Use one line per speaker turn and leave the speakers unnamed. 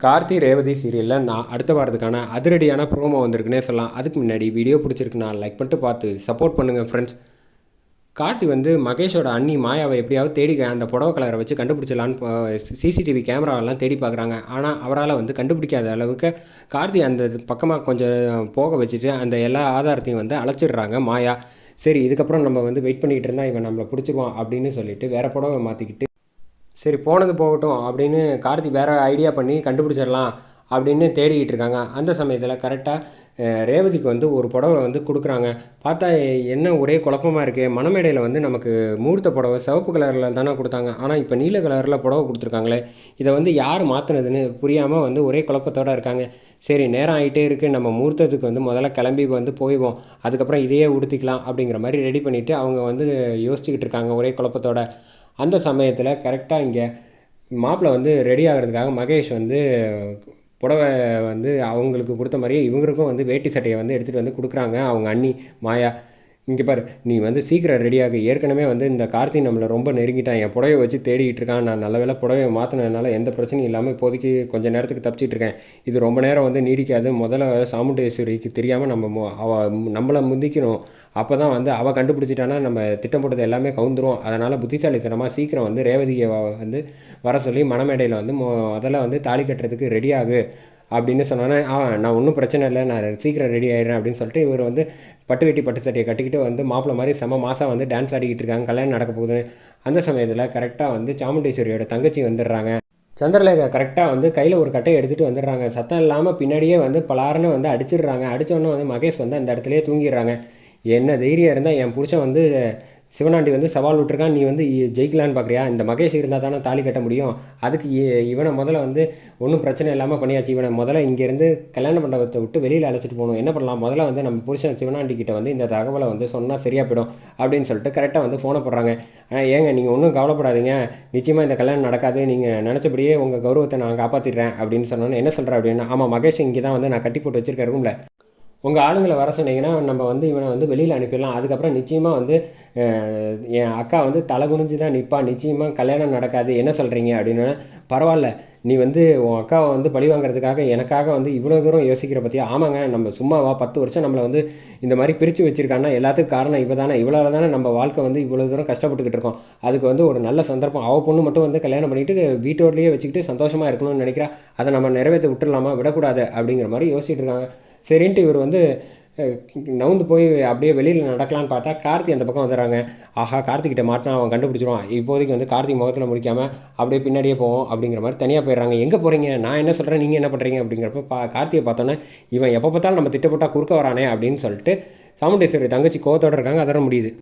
கார்த்தி ரேவதி சீரியலில் நான் அடுத்த வாரத்துக்கான அதிரடியான ப்ரோமோ வந்திருக்குன்னே சொல்லலாம். அதுக்கு முன்னாடி வீடியோ பிடிச்சிருக்குன்னா லைக் பண்ணிட்டு பார்த்து சப்போர்ட் பண்ணுங்கள் ஃப்ரெண்ட்ஸ் கார்த்தி வந்து மகேஷோட அண்ணி மாயாவை எப்படியாவது தேடி அந்த புடவை கலரை வச்சு கண்டுபிடிச்சலான்னு சிசிடிவி கேமராவெல்லாம் தேடி பார்க்குறாங்க. ஆனால் அவரால் வந்து கண்டுபிடிக்காத அளவுக்கு கார்த்தி அந்த பக்கமாக கொஞ்சம் போக வச்சுட்டு அந்த எல்லா ஆதாரத்தையும் வந்து அழைச்சிடுறாங்க மாயா. சரி இதுக்கப்புறம் நம்ம வந்து வெயிட் பண்ணிகிட்டு இருந்தால் இவன் நம்மளை பிடிச்சிருவான் அப்படின்னு சொல்லிட்டு வேறு புடவை மாற்றிக்கிட்டு சரி போனது போகட்டும் அப்படின்னு கார்த்தி வேறு ஐடியா பண்ணி கண்டுபிடிச்சிடலாம். அப்படின்னு தேடிக்கிட்டு இருக்காங்க. அந்த சமயத்தில் கரெக்டாக ரேவதிக்கு வந்து ஒரு புடவை வந்து கொடுக்குறாங்க. பார்த்தா என்ன ஒரே குழப்பமாக இருக்குது மணமேடையில் வந்து நமக்கு மூர்த்த புடவை சிவப்பு கலரில் தானே கொடுத்தாங்க. ஆனால் இப்போ நீல கலரில் புடவை கொடுத்துருக்காங்களே. இதை வந்து யார் மாற்றினதுன்னு புரியாமல் வந்து ஒரே குழப்பத்தோடு இருக்காங்க. சரி நேரம் ஆகிட்டே இருக்குது நம்ம மூர்த்தத்துக்கு வந்து முதல்ல கிளம்பி வந்து போய்வோம் அதுக்கப்புறம் இதையே உடுத்திக்கலாம் அப்படிங்கிற மாதிரி ரெடி பண்ணிவிட்டு அவங்க வந்து யோசிச்சுக்கிட்டு இருக்காங்க ஒரே குழப்பத்தோட. அந்த சமயத்தில் கரெக்டாக இங்கே மாப்பிள்ளை வந்து ரெடி ஆகிறதுக்காக மகேஷ் வந்து புடவை வந்து அவங்களுக்கு கொடுத்த மாதிரியே இவங்களுக்கும் வந்து வேட்டி சட்டையை வந்து எடுத்துகிட்டு வந்து கொடுக்குறாங்க. அவங்க அண்ணி மாயா இங்கே பாரு நீ வந்து சீக்கிரம் ரெடியாக ஏற்கனவே வந்து இந்த கார்த்தி நம்மளை ரொம்ப நெருங்கிட்டான். என் புடவை வச்சு தேடிக்கிட்டு இருக்கான். நான் நல்ல வேலை புடவை மாற்றினதுனால எந்த பிரச்சனையும் இல்லாமல் இப்போதைக்கு கொஞ்சம் நேரத்துக்கு தப்பிச்சிட்டு இருக்கேன். இது ரொம்ப நேரம் வந்து நீடிக்காது. முதல்ல சாமுண்டேஸ்வரிக்கு தெரியாமல் நம்ம அவ நம்மளை முந்திக்கணும். அப்போ தான் வந்து அவள் கண்டுபிடிச்சிட்டானா நம்ம திட்டம் போட்டது எல்லாமே கவுந்துரும். அதனால் புத்திசாலித்தனமாக சீக்கிரம் வந்து ரேவதியை வந்து வர சொல்லி மணமேடையில் வந்து முதல்ல வந்து தாலி கட்டுறதுக்கு ரெடியாகு அப்படின்னு சொன்னோன்னே ஆ நான் ஒன்றும் பிரச்சனை இல்லை நான் சீக்கிரம் ரெடி ஆயிடுறேன் அப்படின்னு சொல்லிட்டு இவர் வந்து பட்டு வெட்டி பட்டு சட்டையை கட்டிக்கிட்டு வந்து மாப்பிள்ள மாதிரி செம மாதம் வந்து டான்ஸ் ஆடிக்கிட்டு இருக்காங்க கல்யாணம் நடக்க போகுதுன்னு. அந்த சமயத்தில் கரெக்டாக வந்து சாமுண்டேஸ்வரியோட தங்கச்சி வந்துடுறாங்க. சந்திரலேகா கரெக்டாக வந்து கையில் ஒரு கட்டையை எடுத்துகிட்டு வந்துடுறாங்க. சத்தம் இல்லாமல் பின்னாடியே வந்து பலாருன்னு வந்து அடிச்சிடுறாங்க. அடித்தோடனே வந்து மகேஷ் வந்து அந்த இடத்துலையே தூங்கிடுறாங்க. என்ன தைரியம் இருந்தால் என் புருஷன் வந்து சிவனாண்டி வந்து சவால் விட்டுருக்கான். நீ வந்து ஜெயிக்கலான்னு பார்க்குறியா இந்த மகேஷ் இருந்தால் தானே தாலி கட்ட முடியும். அதுக்கு இவனை முதல்ல வந்து ஒன்றும் பிரச்சனை இல்லாமல் பண்ணியாச்சு. இவனை முதல்ல இங்கேருந்து கல்யாண மண்டபத்தை விட்டு வெளியில் அழைச்சிட்டு போகணும். என்ன பண்ணலாம்? முதல்ல வந்து நம்ம புருஷன் சிவனாண்டி கிட்ட வந்து இந்த தகவலை வந்து சொன்னால் சரியாக போயிடும் அப்படின்னு சொல்லிட்டு கரெக்டாக வந்து ஃபோனை போடுறாங்க. ஏங்க நீங்கள் ஒன்றும் கவலைப்படாதீங்க. நிச்சயமாக இந்த கல்யாணம் நடக்காது. நீங்கள் நினச்சபடியே உங்கள் கௌரவத்தை நான் காப்பாற்றிடுறேன் அப்படின்னு சொன்னோன்னு என்ன சொல்கிறேன் அப்படின்னு? ஆமாம் மகேஷ் இங்கே தான் வந்து நான் கட்டி போட்டு வச்சிருக்கேன் ரூமில் உங்கள் ஆளுங்களை வர சொன்னீங்கன்னா நம்ம வந்து இவனை வந்து வெளியில் அனுப்பிடலாம். அதுக்கப்புறம் நிச்சயமாக வந்து என் அக்கா வந்து தலை குனிஞ்சு தான் நிற்பா நிச்சயமாக கல்யாணம் நடக்காது. என்ன சொல்கிறீங்க அப்படின்னு பரவாயில்ல. நீ வந்து உன் அக்காவை வந்து பழி வாங்குறதுக்காக எனக்காக வந்து இவ்வளோ தூரம் யோசிக்கிற பற்றியா ஆமாங்க. நம்ம சும்மாவா பத்து வருஷம் நம்மளை வந்து இந்த மாதிரி பிரித்து வச்சுருக்காங்கன்னா எல்லாத்துக்கும் காரணம் இவ தானே இவ்வளோ தானே நம்ம வாழ்க்கை வந்து இவ்வளோ தூரம் கஷ்டப்பட்டுக்கிட்டு இருக்கோம். அதுக்கு வந்து ஒரு நல்ல சந்தர்ப்பம். அவள் பொண்ணு மட்டும் வந்து கல்யாணம் பண்ணிவிட்டு வீட்டோடலேயே வச்சுக்கிட்டு சந்தோஷமாக இருக்கணும்னு நினைக்கிறா. அதை நம்ம நிறைவேற்ற விட்டுடலாமா விடக்கூடாது அப்படிங்கிற மாதிரி யோசிச்சுட்டு இருக்காங்க. சரின்ட்டு இவர் வந்து நவுந்து போய் அப்படியே வெளியில் நடக்கலான்னு பார்த்தா கார்த்தி அந்த பக்கம் வந்துடுறாங்க. ஆஹா கார்த்திகிட்ட மாட்டினா அவன் கண்டுபிடிச்சிருவான். இப்போதைக்கு வந்து கார்த்திக் முகத்தில் முடிக்காமல் அப்படியே பின்னாடியே போவோம் அப்படிங்கிற மாதிரி தனியாக போயிடுறாங்க. எங்கே போகிறீங்க நான் என்ன சொல்கிறேன் நீங்கள் என்ன பண்ணுறீங்க அப்படிங்கிறப்ப பா கார்த்தியை பார்த்தோன்னே இவன் எப்போ பார்த்தாலும் நம்ம திட்டப்பட்டா குறுக்க வரானே அப்படின்னு சொல்லிட்டு சாமுண்டேஸ்வரி தங்கச்சி கோவத்தோடு இருக்காங்க. அதோட முடியுது.